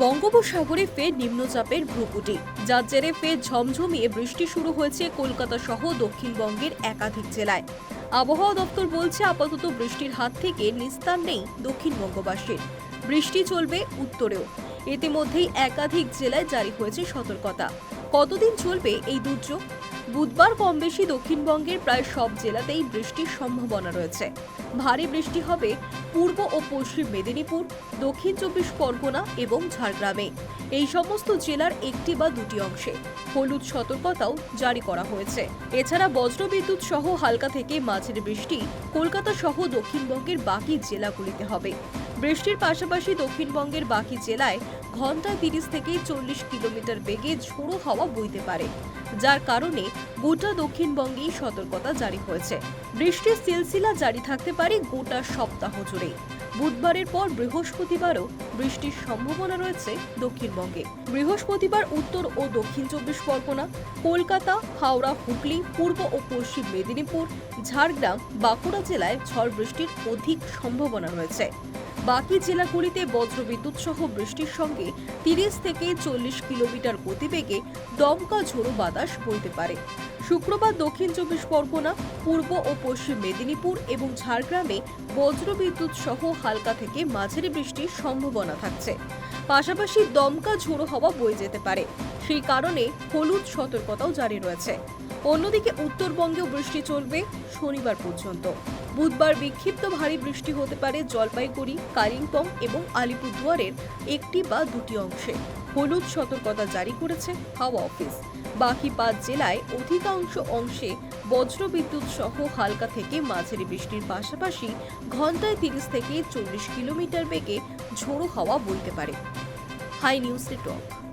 বঙ্গোপসাগরে ফের নিম্নচাপের ভ্রুকুটি। যার জেরে ফের ঝমঝমিয়ে বৃষ্টি শুরু হয়েছে কলকাতা সহ দক্ষিণবঙ্গের একাধিক জেলায়। আবহাওয়া দপ্তর বলছে আপাতত বৃষ্টির হাত থেকে নিস্তার নেই দক্ষিণবঙ্গবাসীর। বৃষ্টি চলবে উত্তরেও। ইতিমধ্যেই একাধিক জেলায় জারি হয়েছে সতর্কতা। কতদিন চলবে এই দুর্যোগ? বুধবার কম বেশি দক্ষিণবঙ্গের প্রায় সব জেলাতেই বৃষ্টির সম্ভাবনা রয়েছে। ভারী বৃষ্টি হবে পূর্ব ও পশ্চিম মেদিনীপুর, দক্ষিণ চব্বিশ পরগনা এবং ঝাড়গ্রামে। এই সমস্ত জেলার একটি বা দুটি অংশে হলুদ সতর্কতাও জারি করা হয়েছে। এছাড়া বজ্রবিদ্যুৎ সহ হালকা থেকে মাঝের বৃষ্টি কলকাতা সহ দক্ষিণবঙ্গের বাকি জেলাগুলিতে হবে। বৃষ্টির পাশাপাশি দক্ষিণবঙ্গের বাকি জেলায় ঘন্টায় তিরিশ থেকে চল্লিশ কিলোমিটার বেগে ঝোড়ো হাওয়া বইতে পারে, যার কারণে গোটা দক্ষিণবঙ্গেই সতর্কতা জারি হয়েছে। বৃষ্টির সিলসিলা জারি থাকতে পারে গোটা সপ্তাহ জুড়ে। বুধবারের পর বৃহস্পতিবারও বৃষ্টির সম্ভাবনা রয়েছে দক্ষিণবঙ্গে। বৃহস্পতিবার উত্তর ও দক্ষিণ চব্বিশ পরগনা, কলকাতা, হাওড়া, হুগলি, পূর্ব ও পশ্চিম মেদিনীপুর, ঝাড়গ্রাম, বাঁকুড়া জেলায় ঝড় বৃষ্টির অধিক সম্ভাবনা রয়েছে। বাকি জেলাগুলিতে বজ্রবিদ্যুৎ সহ বৃষ্টির সঙ্গে তিরিশ থেকে চল্লিশ কিলোমিটার গতিবেগে দমকা ঝোড়ো বাতাস বইতে পারে। শুক্রবার দক্ষিণ চব্বিশ পরগনা, পূর্ব ও পশ্চিম মেদিনীপুর এবং ঝাড়গ্রামে বজ্রবিদ্যুৎ সহ হালকা থেকে মাঝারি বৃষ্টির সম্ভাবনা থাকছে। পাশাপাশি দমকা ঝোড়ো হওয়া বয়ে যেতে পারে। সেই কারণে হলুদ সতর্কতাও জারি রয়েছে। অন্যদিকে উত্তরবঙ্গেও বৃষ্টি চলবে শনিবার পর্যন্ত। বুধবার বিক্ষিপ্ত ভারী বৃষ্টি হতে পারে জলপাইগুড়ি, কালিম্পং এবং আলিপুরদুয়ারের একটি বা দুটি অংশে। হলুদ সতর্কতা জারি করেছে হাওয়া অফিস। বাকি পাঁচ জেলায় অধিকাংশ অংশে বজ্রবিদ্যুৎ সহ হালকা থেকে মাঝারি বৃষ্টির পাশাপাশি ঘন্টায় তিরিশ থেকে চল্লিশ কিলোমিটার বেগে ঝোড়ো হাওয়া বইতে পারে। High news network